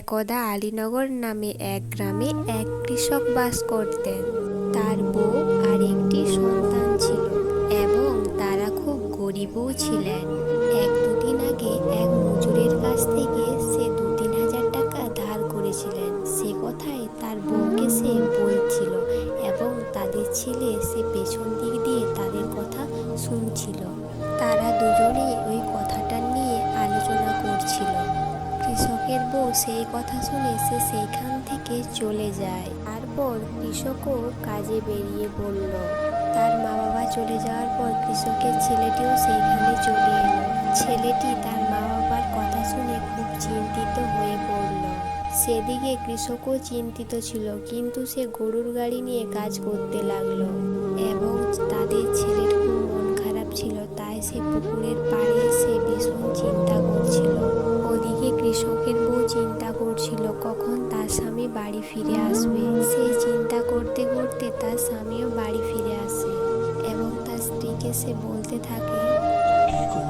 একদা আলীনগর নামে এক গ্রামে এক কৃষক বাস করতেন। তার বউ আর একটি সন্তান ছিল এবং তারা খুব গরিবও ছিলেন। এক দুদিন আগে এক মজুরের কাছ থেকে সে দু তিন হাজার টাকা ধার করেছিলেন। সে কথাই তার বউকে সে বলছিল এবং তাদের ছেলে সে পেছন দিক দিয়ে তাদের কথা শুনছিল। সেই কথা শুনে সে সেইখান থেকে চলে যায়। তারপর কৃষকও কাজে বেরিয়ে পড়ল। তার মা বাবা চলে যাওয়ার পর কৃষকের ছেলেটিও সেইখানে চলে এলো। ছেলেটি তার মা বাবার কথা শুনে খুব চিন্তিত হয়ে পড়ল। সেদিকে কৃষকও চিন্তিত ছিল, কিন্তু সে গরুর গাড়ি নিয়ে কাজ করতে লাগল এবং তাদের স্বামী বাড়ি ফিরে আসবে। সে চিন্তা করতে করতে তার স্বামীও বাড়ি ফিরে আসে এবং তার স্ত্রীকে সে বলতে থাকে কি গো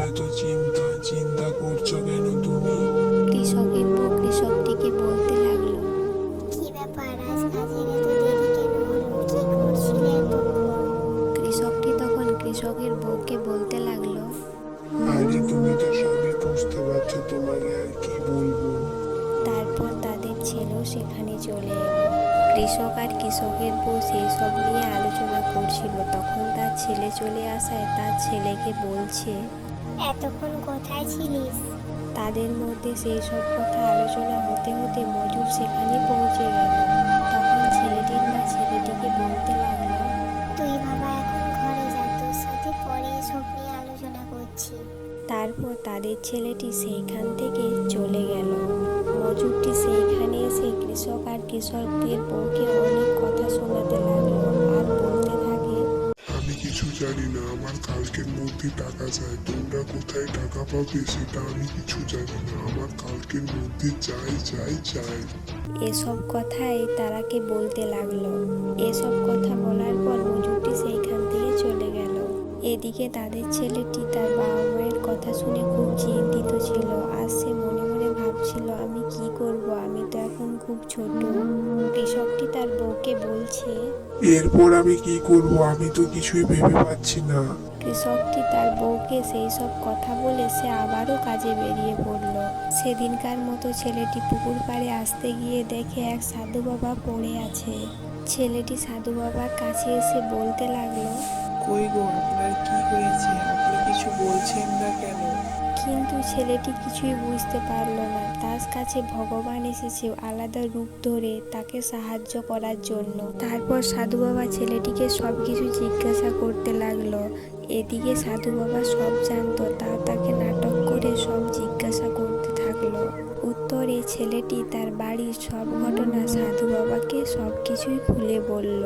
এত চিন্তা চিন্তা করছ কেন তুমি? কৃষকের বউ কৃষকটিকে বলতে লাগল কি ব্যাপার? আজ কাজের এত দেরি কেন? হলো কি করছিলে কৃষকটি তখন কৃষকের বউকে বলতে লাগল আরে তুমি তো সবই বুঝতে পারছ তোমাকে আর কি বলব? ছেলেও সেখানে চলে এলো। কৃষক আর কৃষকের বউ সেই সব নিয়ে আলোচনা করছিল। তখন তার ছেলে চলে আসায় তার ছেলেকে বলছে এতক্ষণ কোথায় ছিলিস? তাদের মধ্যে সেই সব কথা আলোচনা হতে হতে মজুর সেখানে পৌঁছে গেল। তখন ছেলেটির মা ছেলেটিকে বলতে লাগল তুই বাবা এখন ঘরে যা তোর সাথে পরে এসব নিয়ে আলোচনা করছি। তারপর তাদের ছেলেটি সেইখান থেকে চলে গেল। মজুরটি সেইখানে এসে কৃষক আর কৃষকদের বউকে অনেক কথা শোনাতে লাগল আর বলতে থাকে আমি কিছু জানি না আমার কালকের মধ্যে টাকা চাই। তোমরা কোথায় টাকা পাবে সেটা আমি কিছু জানি না। আমার কালকের মধ্যে চাই চাই চাই। এসব কথাই তারাকে বলতে লাগল। এসব কথা বলার পর মজুরটি সেইখান এদিকে তাদের ছেলেটি তার বাবা মায়ের কথা শুনে খুব চিন্তিত ছিল। আর সে মনে মনে ভাবছিল আমি কি করব? আমি তো এখন খুব ছোট। কৃষকটি তার বউকে বলছে এরপর আমি কি করব? আমি তো কিছুই ভেবে পাচ্ছি না। কৃষকটি তার বউকে সেই সব কথা বলে সে আবারও কাজে বেরিয়ে পড়ল। সেদিনকার মতো ছেলেটি পুকুর পাড়ে আসতে গিয়ে দেখে এক সাধু বাবা পড়ে আছে। ছেলেটি সাধু বাবার কাছে এসে বলতে লাগল কই গো আপনার কি হয়েছে? আপনি কিছু বলছেন না কেন? কিন্তু ছেলেটি কিছুই বুঝতে পারল না। তার কাছে ভগবান এসেছে আলাদা রূপ ধরে তাকে সাহায্য করার জন্য। তারপর সাধু বাবা ছেলেটিকে সব কিছু জিজ্ঞাসা করতে লাগল। এদিকে সাধু বাবা সব জানতো তা তাকে নাটক করে সব জিজ্ঞাসা করতে থাকল। উত্তরে ছেলেটি তার বাড়ির সব ঘটনা সাধু সব কিছুই খুলে বলল।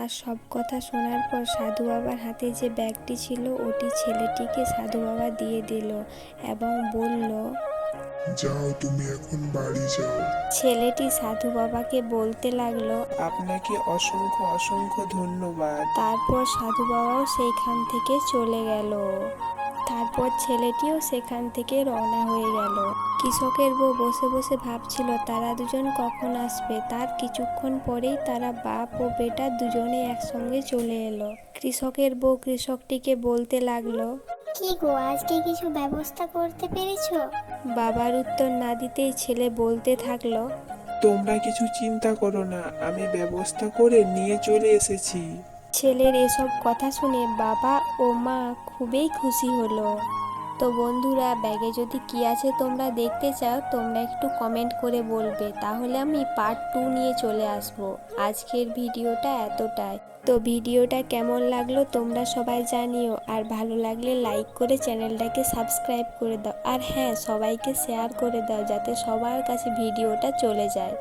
আর সব কথা শোনার পর সাধু বাবার হাতে যে ব্যাগটি ছিল ওটি ছেলেটিকে সাধু বাবা দিয়ে দিল এবং বলল যাও তুমি এখন বাড়ি যাও। ছেলেটি সাধু বাবাকে বলতে লাগল আপনাকে অসংখ্য অসংখ্য ধন্যবাদ। তারপর সাধু বাবাও সেইখান থেকে চলে গেল। তারপর ছেলেটিও সেখান থেকে রওনা হয়ে গেল। কৃষকের বউ বসে বসে ভাবছিল তারা দুজন কখন আসবে? তার কিছুক্ষণ পরেই তারা বাপ ও বেটা দুজনে একসঙ্গে চলে এলো। কৃষকের বউ কৃষকটিকে বলতে লাগল কি গো আজকে কিছু ব্যবস্থা করতে পেরেছ? বাবার উত্তর না দিতেই ছেলে বলতে থাকল তোমরা কিছু চিন্তা করো না আমি ব্যবস্থা করে নিয়ে চলে এসেছি। ছেলের এসব কথা শুনে বাবা ও মা খুবই খুশি হলো। তো বন্ধুরা, ব্যাগে যদি কি আছে তোমরা দেখতে চাও, তোমরা একটু কমেন্ট করে বলবে। তাহলে আমি পার্ট টু নিয়ে চলে আসব। আজকের ভিডিওটা এতটাই। তো ভিডিওটা কেমন লাগল তোমরা সবাই জানিও। আর ভালো লাগলে লাইক করে চ্যানেলটাকে সাবস্ক্রাইব করে দাও। আর হ্যাঁ সবাইকে শেয়ার করে দাও যাতে সবার কাছে ভিডিওটা চলে যায়।